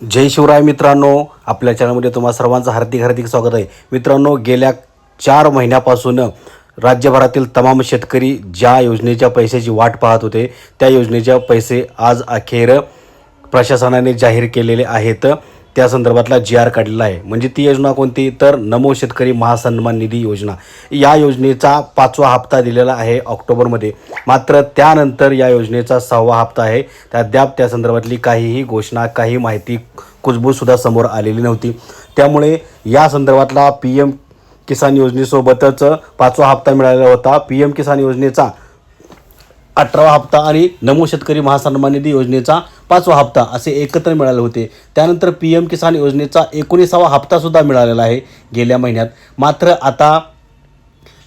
जय शिवराय मित्रांनो आपल्या चॅनलमध्ये तुम्हा सर्वांचं हार्दिक हार्दिक स्वागत आहे. मित्रांनो गेल्या चार महिन्यापासून राज्यभरातील तमाम शेतकरी ज्या योजनेच्या पैशाची वाट पाहत होते त्या योजनेच्या पैसे आज अखेर प्रशासनाने जाहीर केलेले आहेत. त्या संदर्भातला जी आर काढलेला आहे. म्हणजे ती योजना कोणती? तर नमो शेतकरी महासन्मान निधी योजना. या योजनेचा पाचवा हप्ता दिलेला आहे ऑक्टोबरमध्ये. मात्र त्यानंतर या योजनेचा सहावा हप्ता आहे. त्या अद्याप त्या संदर्भातली काहीही घोषणा काही माहिती कुजबूजसुद्धा समोर आलेली नव्हती. त्यामुळे या संदर्भातला पी एम किसान योजनेसोबतच पाचवा हप्ता मिळालेला होता. पी एम किसान योजनेचा अठरावा हप्ता आणि नमो शेतकरी महासन्मान निधी योजनेचा पाचवा हप्ता असे एकत्र मिळाले होते. त्यानंतर पी एम किसान योजनेचा एकोणीसावा हप्तासुद्धा मिळालेला आहे. गेल्या महिन्यात मात्र आता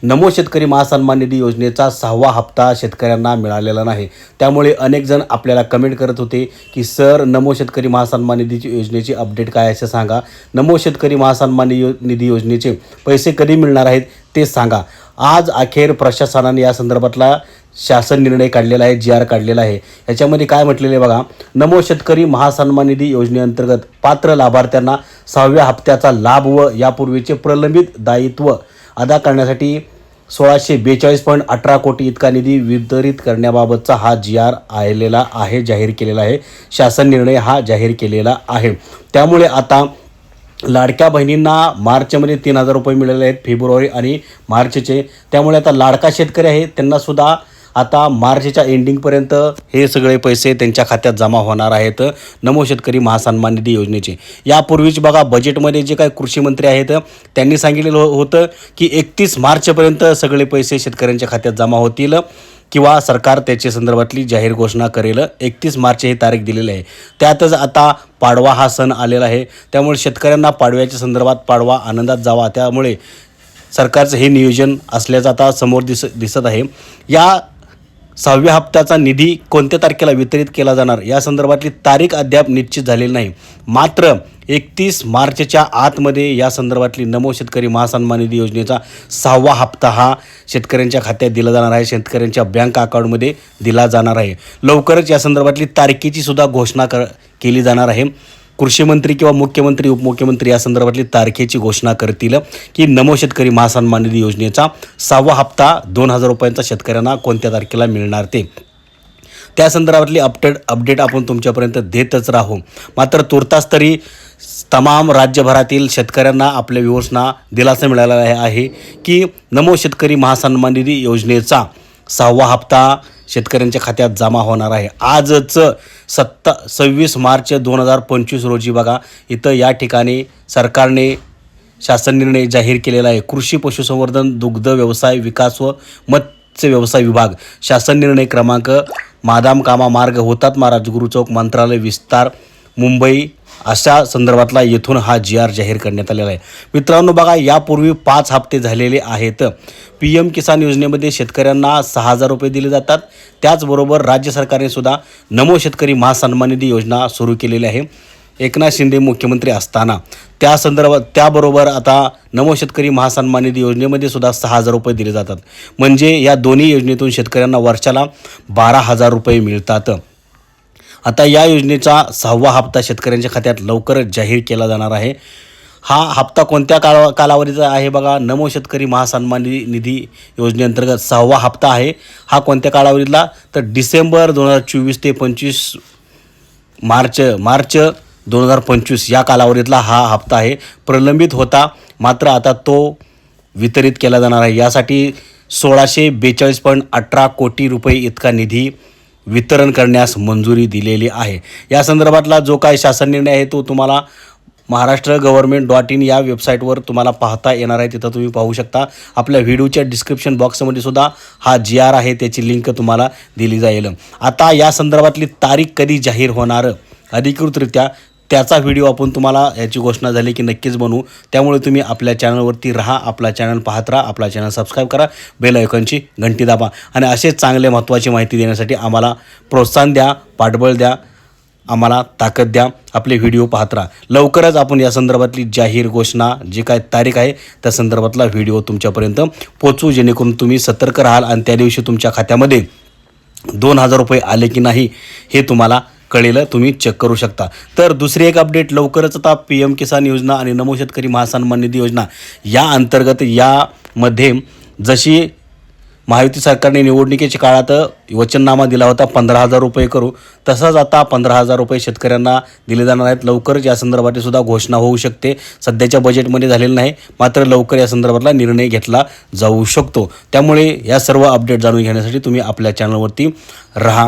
नमो शेतकरी महासन्मान निधी योजनेचा सहावा हप्ता शेतकऱ्यांना मिळालेला नाही. त्यामुळे अनेक जण आपल्याला कमेंट करत होते की सर नमो शेतकरी महासन्मान निधीची योजनेची अपडेट काय असे असं सांगा. नमो शेतकरी महासन्मान नियो निधी योजनेचे पैसे कधी मिळणार आहेत ते सांगा. आज अखेर प्रशासनाने या संदर्भातला शासन निर्णय काढलेला आहे जी आर काढलेला आहे. याच्यामध्ये काय म्हटलेलं आहे बघा नमो शेतकरी महासन्मान निधी योजनेअंतर्गत पात्र लाभार्थ्यांना सहाव्या हप्त्याचा लाभ व यापूर्वीचे प्रलंबित दायित्व अदा करण्यासाठी सोळाशे बेचाळीस पॉईंट अठरा कोटी इतका निधी वितरित करण्याबाबतचा हा जी आर आलेला आहे जाहीर केलेला आहे. शासन निर्णय हा जाहीर केलेला आहे. त्यामुळे आता लाडक्या बहिणींना मार्चमध्ये तीन हजार रुपये मिळाले आहेत फेब्रुवारी आणि मार्चचे. त्यामुळे आता लाडका शेतकरी आहे त्यांनासुद्धा आता मार्चच्या एंडिंगपर्यंत हे सगळे पैसे त्यांच्या खात्यात जमा होणार आहेत. नमो शेतकरी महासन्मान निधी योजनेचे. यापूर्वीच बघा बजेटमध्ये जे काही कृषी मंत्री आहेत त्यांनी सांगितलेलं हो- होतं की एकतीस मार्चपर्यंत सगळे पैसे शेतकऱ्यांच्या खात्यात जमा होतील किंवा सरकार त्याच्या संदर्भातली जाहीर घोषणा करेल. एकतीस मार्च ही तारीख दिलेली आहे. त्यातच आता पाडवा हा सण आलेला आहे. त्यामुळे शेतकऱ्यांना पाडव्याच्या संदर्भात पाडवा आनंदात जावा. त्यामुळे सरकारचं हे नियोजन असल्याचं आता समोर दिस दिसत आहे. या सहाव्या हप्त्याचा निधी कोणत्या तारखेला वितरित केला जाणार? या संदर्भातली तारीख अद्याप निश्चित झालेली नाही. मात्र एकतीस मार्चच्या आतमध्ये या संदर्भातली नमो शेतकरी महासन्मान निधी योजनेचा सहावा हप्ता हा शेतकऱ्यांच्या खात्यात दिला जाणार आहे. शेतकऱ्यांच्या बँक अकाउंटमध्ये दिला जाणार आहे. लवकरच या संदर्भातली तारखेची सुद्धा घोषणा कर केली जाणार आहे. कृषीमंत्री किंवा मुख्यमंत्री उपमुख्यमंत्री या संदर्भातली तारखेची घोषणा करतील की नमो शेतकरी महासन्मान निधी योजनेचा सहावा हप्ता दोन हजार रुपयांचा शेतकऱ्यांना कोणत्या तारखेला मिळणार ते. त्या संदर्भातली अपडेट अपडेट आपण तुमच्यापर्यंत देतच राहू. मात्र तुर्तास तरी तमाम राज्यभरातील शेतकऱ्यांना आपल्या व्ह्युअर्सना दिलासा मिळाला आहे की नमो शेतकरी महासन्मान निधी योजनेचा सहावा हप्ता शेतकऱ्यांच्या खात्यात जमा होणार आहे. आजच सत्ता सव्वीस मार्च दोन हजार पंचवीस रोजी बघा इथं या ठिकाणी सरकारने शासन निर्णय जाहीर केलेला आहे. कृषी पशुसंवर्धन दुग्ध व्यवसाय विकास व मत्स्य व्यवसाय विभाग. शासन निर्णय क्रमांक मादाम कामा मार्ग महाराज राजगुरू चौक मंत्रालय विस्तार मुंबई अशा संदर्भातला येथून हा जी आर जाहीर करण्यात आलेला आहे. मित्रांनो बघा यापूर्वी पाच हप्ते झालेले आहेत. पी एम किसान योजनेमध्ये शेतकऱ्यांना सहा हजार रुपये दिले जातात. त्याचबरोबर राज्य सरकारने सुद्धा नमो शेतकरी महासन्मान निधी योजना सुरू केलेली आहे. एकनाथ शिंदे मुख्यमंत्री असताना. त्या संदर्भात त्याबरोबर आता नमो शेतकरी महासन्मान निधी योजनेमध्ये सुद्धा सहा हजार रुपये दिले जातात. म्हणजे या दोन्ही योजनेतून शेतकऱ्यांना वर्षाला बारा हजार रुपये मिळतात. आता या योजनेचा सहावा हप्ता शेतकऱ्यांच्या खात्यात लवकरच जाहीर केला जाणार आहे. हा हप्ता कोणत्या काला कालावधीचा आहे बघा? नमो शेतकरी महासन्मान निधी निधी योजनेअंतर्गत सहावा हप्ता आहे. हा कोणत्या कालावधीतला? तर डिसेंबर दोन हजार चोवीस ते पंचवीस मार्च मार्च दोन हजार पंचवीस या कालावधीतला हा हप्ता आहे. प्रलंबित होता मात्र आता तो वितरित केला जाणार आहे. यासाठी सोळाशे बेचाळीस पॉईंट अठरा कोटी रुपये इतका निधी वितरण करण्यास मंजुरी दिलेली आहे. या संदर्भातला जो काही शासन निर्णय आहे तो तुम्हाला महाराष्ट्र गव्हर्नमेंट डॉट इन या वेबसाईटवर तुम्हाला पाहता येणार आहे. तिथं तुम्ही पाहू शकता. आपल्या व्हिडिओच्या डिस्क्रिप्शन बॉक्समध्ये सुद्धा हा जी आर आहे. त्याची लिंक तुम्हाला दिली जाईल. आता या संदर्भातली तारीख कधी जाहीर होणार? अधिकृतरित्या त्याचा व्हिडिओ आपण तुम्हाला याची घोषणा झाली की नक्कीच बनवू. त्यामुळे तुम्ही आपल्या चॅनलवरती राहा आपला चॅनल पाहत राहा आपला चॅनल सबस्क्राईब करा बेल आयकॉनची घंटी दाबा. आणि असेच चांगले महत्त्वाची माहिती देण्यासाठी आम्हाला प्रोत्साहन द्या पाठबळ द्या आम्हाला ताकद द्या आपले व्हिडिओ पाहत राहा. लवकरच आपण या संदर्भातली जाहीर घोषणा जी काय तारीख आहे त्या संदर्भातला व्हिडिओ तुमच्यापर्यंत पोचवू जेणेकरून तुम्ही सतर्क राहाल आणि त्या दिवशी तुमच्या खात्यामध्ये दोन हजार रुपये आले की नाही हे तुम्हाला कळेल तुम्ही चेक करू शकता. तर दुसरी एक अपडेट लवकरच आता पी एम किसान योजना आणि नमो शेतकरी महासन्मान निधी योजना या अंतर्गत यामध्ये जशी महायुती सरकारने निवडणुकीच्या काळात वचननामा दिला होता पंधरा हजार रुपये करू तसंच आता पंधरा हजार रुपये शेतकऱ्यांना दिले जाणार आहेत. लवकरच या संदर्भातली सुद्धा घोषणा होऊ शकते. सध्याच्या बजेटमध्ये झालेलं नाही मात्र लवकर या संदर्भातला निर्णय घेतला जाऊ शकतो. त्यामुळे या सर्व अपडेट जाणून घेण्यासाठी तुम्ही आपल्या चॅनलवरती राहा.